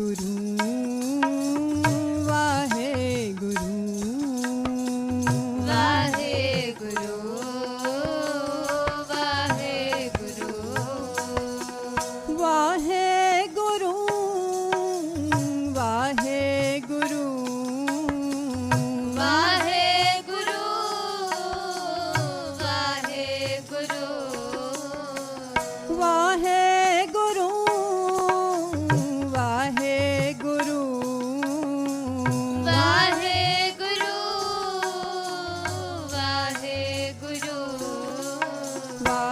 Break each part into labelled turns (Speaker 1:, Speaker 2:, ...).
Speaker 1: Guru.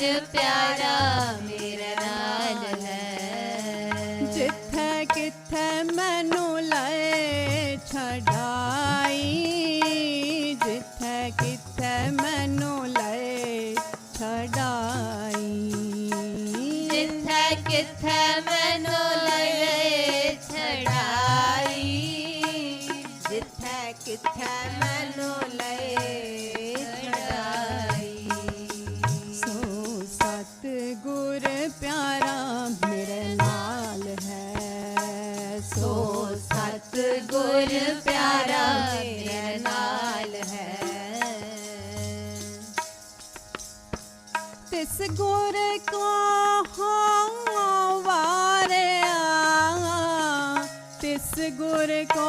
Speaker 1: do pyara
Speaker 2: ਤਿਸ ਗੁਰ ਕੋ ਵਾਰਿਆ ਤਿਸ ਗੁਰ ਕੋ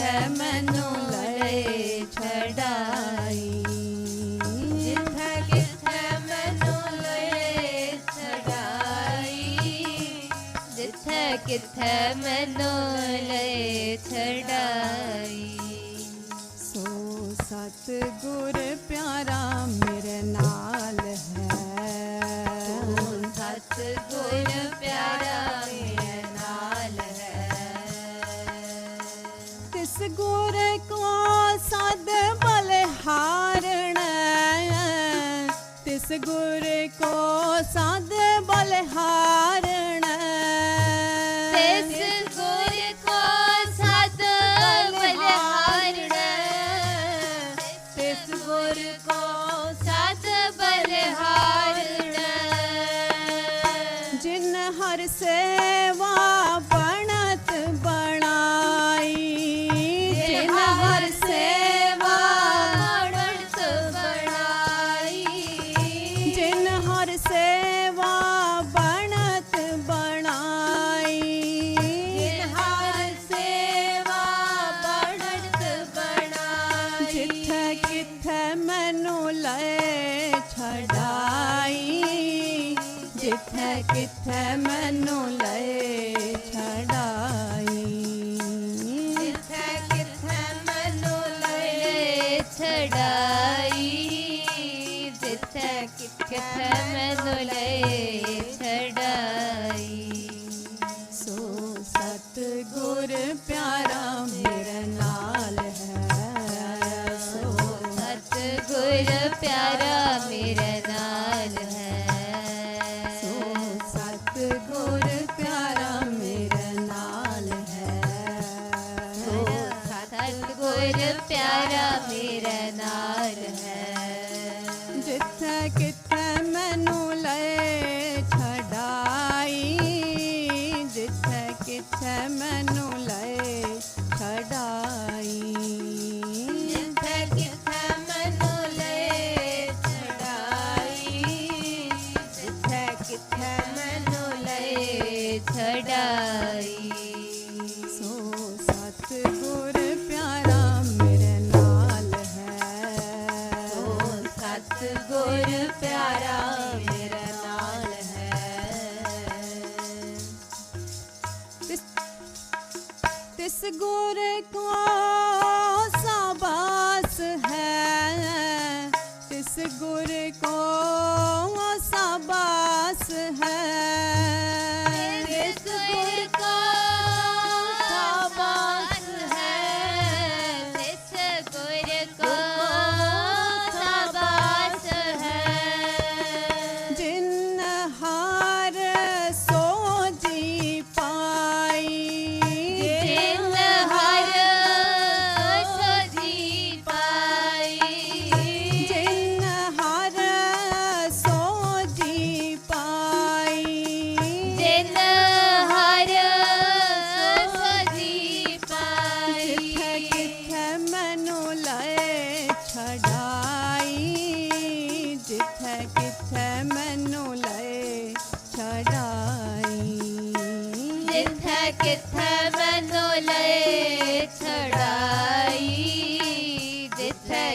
Speaker 2: ਹੈ ਮੈਨੂੰ ਲੜੇ ਛਡਾਈ। ਜਿੱਥੇ ਕਿਥੇ ਮੈਨੂੰ ਲੜੇ ਛਡਾਈ।
Speaker 1: ਜਿੱਥੇ ਕਿਥੇ ਮੈਨੂੰ ਲੜੇ ਛਡਾਈ।
Speaker 2: ਸੋ ਸਤ ਗੁਰ ਪਿਆਰਾ ਮੇਰੇ ਨਾਲ ਹੈ।
Speaker 1: ਸੋ ਸਤ ਗੁਰ
Speaker 2: ਪਦ ਬਲਹਾਰਣ ਤਿਸ ਗੁਰ ਕੋ ਸਾਧ ਬਲਹਾਰਣ
Speaker 1: ਤਿਸ ਗੁਰ ਕੋ ਸਾਧ ਬਲਹਾਰਣ ਤਿਸ ਗੁਰ ਕੋ ਸਾਧ ਬਲਹਾਰਣ
Speaker 2: ਜਿਨ ਹਰ ਸੇਵਾ 嘞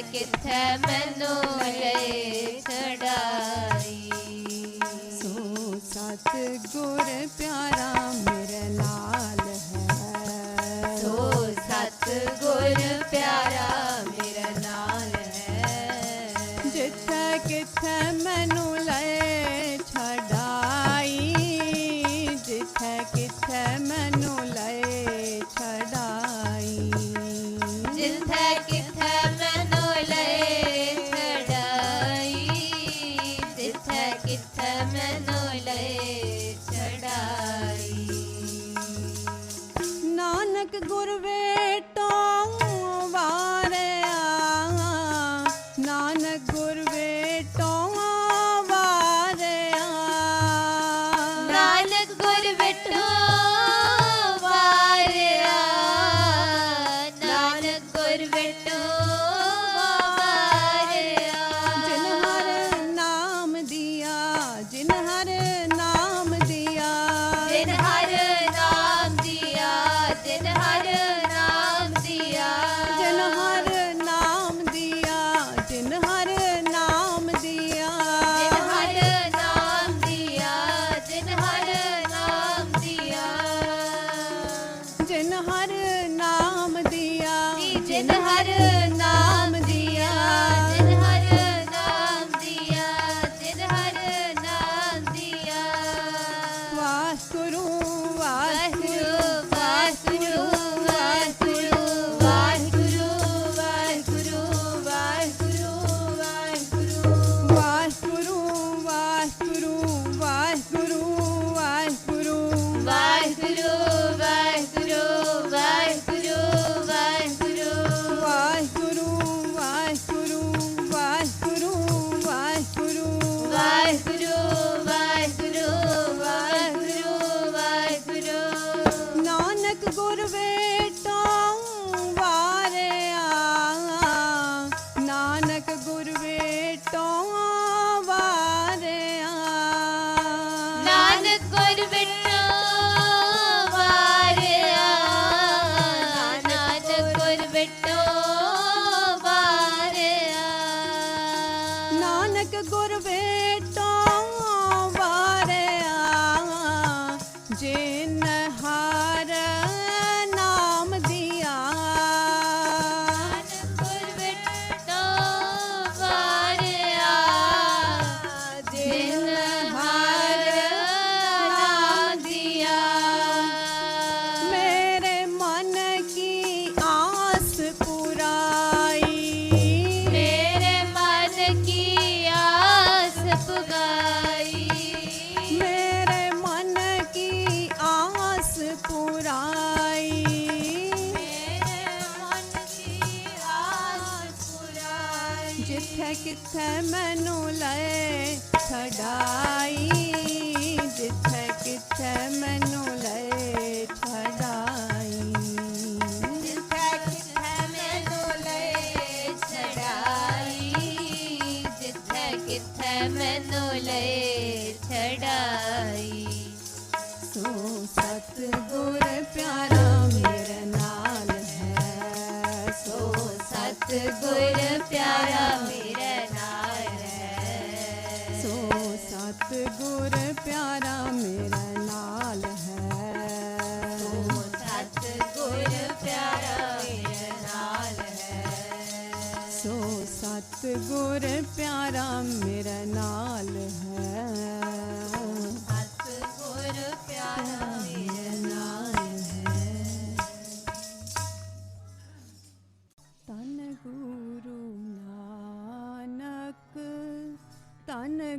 Speaker 2: ਕਿੱਥੇ ਮੈਨੂੰ ਲੈ
Speaker 1: ਛੜਾਈ
Speaker 2: ਸੋ ਸਤ ਗੁਰ ਪਿਆਰਾ
Speaker 1: ਨਾਮ ਦਿਆ। ਜਿਨ ਹਰ ਨਾਮ
Speaker 2: guru vetam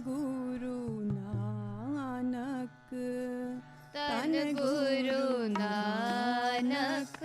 Speaker 2: गुरु नानक। तन गुरु नानक।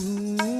Speaker 2: Mm-hmm.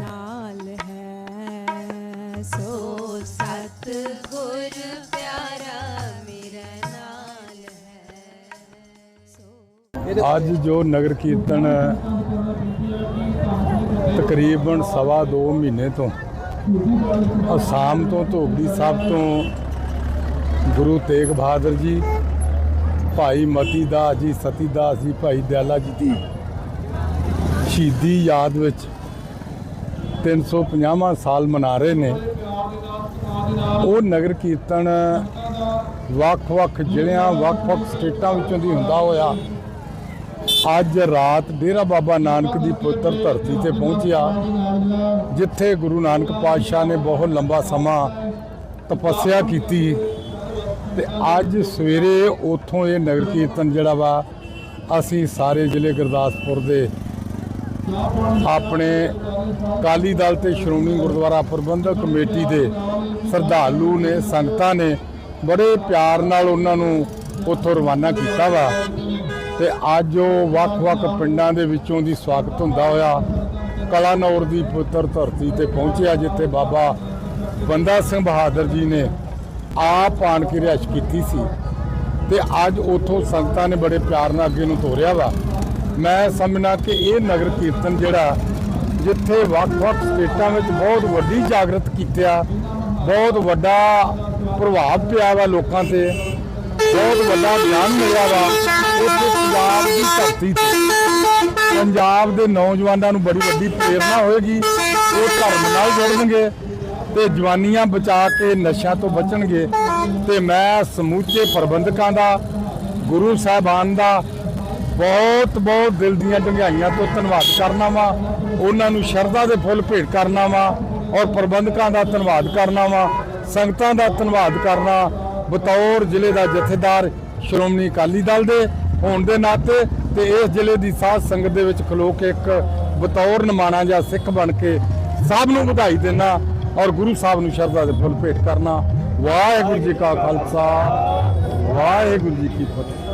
Speaker 3: ਅੱਜ ਜੋ ਨਗਰ ਕੀਰਤਨ ਤਕਰੀਬਨ ਸਵਾ ਦੋ ਮਹੀਨੇ ਤੋਂ ਅਸਾਮ ਤੋਂ ਧੋਬੀ ਸਾਹਿਬ ਤੋਂ ਗੁਰੂ ਤੇਗ ਬਹਾਦਰ ਜੀ, ਭਾਈ ਮਤੀ ਦਾਸ ਜੀ, ਸਤੀ ਦਾਸ ਜੀ, ਭਾਈ ਦਿਆਲਾ ਜੀ ਦੀ ਸ਼ਹੀਦੀ ਯਾਦ ਵਿੱਚ 350ਵਾਂ ਸਾਲ ਮਨਾ ਰਹੇ ਨੇ। ਉਹ ਨਗਰ ਕੀਰਤਨ ਵੱਖ-ਵੱਖ ਜ਼ਿਲ੍ਹਿਆਂ, ਵੱਖ-ਵੱਖ ਸਟੇਟਾਂ ਵਿੱਚੋਂ ਦੀ ਹੁੰਦਾ ਹੋਇਆ। ਅੱਜ ਰਾਤ ਡੇਰਾ ਬਾਬਾ ਨਾਨਕ ਦੀ ਪੁੱਤਰ ਧਰਤੀ ਤੇ ਪਹੁੰਚਿਆ, ਜਿੱਥੇ ਗੁਰੂ ਨਾਨਕ ਪਾਤਸ਼ਾਹ ਨੇ ਬਹੁਤ ਲੰਬਾ ਸਮਾਂ ਤਪੱਸਿਆ ਕੀਤੀ ਤੇ ਅੱਜ ਸਵੇਰੇ ਉੱਥੋਂ ਇਹ ਨਗਰ ਕੀਰਤਨ ਜਿਹੜਾ ਵਾ, ਅਸੀਂ ਸਾਰੇ ਜ਼ਿਲ੍ਹੇ ਗੁਰਦਾਸਪੁਰ ਦੇ ਆਪਣੇ ਕਾਲੀ ਦਲ ਤੇ ਸ਼੍ਰੋਮਣੀ ਗੁਰਦੁਆਰਾ ਪ੍ਰਬੰਧਕ ਕਮੇਟੀ ਦੇ ਸ਼ਰਧਾਲੂ ਨੇ, ਸੰਗਤਾਂ ਨੇ ਬੜੇ ਪਿਆਰ ਨਾਲ ਉਹਨਾਂ ਨੂੰ ਉੱਥੋਂ ਰਵਾਨਾ ਕੀਤਾ ਵਾ। ਤੇ ਅੱਜ ਉਹ ਵੱਖ-ਵੱਖ ਪਿੰਡਾਂ ਦੇ ਵਿੱਚੋਂ ਦੀ ਸਵਾਗਤ ਹੁੰਦਾ ਹੋਇਆ ਕਲਾਨੌਰ ਦੀ ਪੁੱਤਰ ਧਰਤੀ ਤੇ ਪਹੁੰਚਿਆ, ਜਿੱਥੇ ਬਾਬਾ ਬੰਦਾ ਸਿੰਘ ਬਹਾਦਰ ਜੀ ਨੇ ਆਪ ਆਣ ਕੇ ਰਿਹਾਇਸ਼ ਕੀਤੀ ਸੀ। ਤੇ ਅੱਜ ਉਥੋਂ ਸੰਗਤਾਂ ਨੇ ਬੜੇ ਪਿਆਰ ਨਾਲ ਅੱਗੇ ਨੂੰ ਤੋਰਿਆ ਵਾ। ਮੈਂ ਸਮਝਣਾ ਕਿ ਇਹ ਨਗਰ ਕੀਰਤਨ ਜਿਹੜਾ ਜਿੱਥੇ ਵੱਖ-ਵੱਖ ਸਟੇਟਾਂ ਵਿੱਚ ਬਹੁਤ ਵੱਡੀ ਜਾਗਰਤ ਕੀਤਿਆ, ਬਹੁਤ ਵੱਡਾ ਪ੍ਰਭਾਵ ਪਿਆ ਵਾ ਲੋਕਾਂ ਤੇ, ਬਹੁਤ ਵੱਡਾ ਗਿਆਨ ਮਿਲਿਆ ਵਾ। ਉੱਥੇ ਪੰਜਾਬ ਦੀ ਧਰਤੀ ਤੇ ਪੰਜਾਬ ਦੇ ਨੌਜਵਾਨਾਂ ਨੂੰ ਬੜੀ ਵੱਡੀ ਪ੍ਰੇਰਣਾ ਹੋਏਗੀ। ਉਹ ਧਰਮ ਨਾਲ ਜੁੜਨਗੇ ਤੇ ਜਵਾਨੀਆਂ ਬਚਾ ਕੇ ਨਸ਼ਿਆਂ ਤੋਂ ਬਚਣਗੇ। ਤੇ ਮੈਂ ਸਮੂਚੇ ਪ੍ਰਬੰਧਕਾਂ ਦਾ, ਗੁਰੂ ਸਾਹਿਬਾਨ ਦਾ ਬਹੁਤ ਬਹੁਤ ਦਿਲ ਦੀਆਂ ਡੰਗਾਈਆਂ ਤੋਂ ਧੰਨਵਾਦ ਕਰਨਾ ਵਾ। ਉਹਨਾਂ ਨੂੰ ਸ਼ਰਧਾ ਦੇ ਫੁੱਲ ਭੇਟ ਕਰਨਾ ਵਾ ਔਰ ਪ੍ਰਬੰਧਕਾਂ ਦਾ ਧੰਨਵਾਦ ਕਰਨਾ ਵਾ। ਸੰਗਤਾਂ ਦਾ ਧੰਨਵਾਦ ਕਰਨਾ। ਬਤੌਰ ਜ਼ਿਲ੍ਹੇ ਦਾ ਜਥੇਦਾਰ ਸ਼੍ਰੋਮਣੀ ਅਕਾਲੀ ਦਲ ਦੇ ਹੋਣ ਦੇ ਨਾਤੇ ਤੇ ਇਸ ਜ਼ਿਲ੍ਹੇ ਦੀ ਸਾਧ ਸੰਗਤ ਦੇ ਵਿੱਚ ਖਲੋ ਕੇ ਇੱਕ ਬਤੌਰ ਨਿਮਾਣਾ ਜਾਂ ਸਿੱਖ ਬਣ ਕੇ ਸਭ ਨੂੰ ਵਧਾਈ ਦੇਣਾ ਔਰ ਗੁਰੂ ਸਾਹਿਬ ਨੂੰ ਸ਼ਰਧਾ ਦੇ ਫੁੱਲ ਭੇਟ ਕਰਨਾ। ਵਾਹਿਗੁਰੂ ਜੀ ਕਾ ਖਾਲਸਾ, ਵਾਹਿਗੁਰੂ ਜੀ ਕੀ ਫਤਿਹ।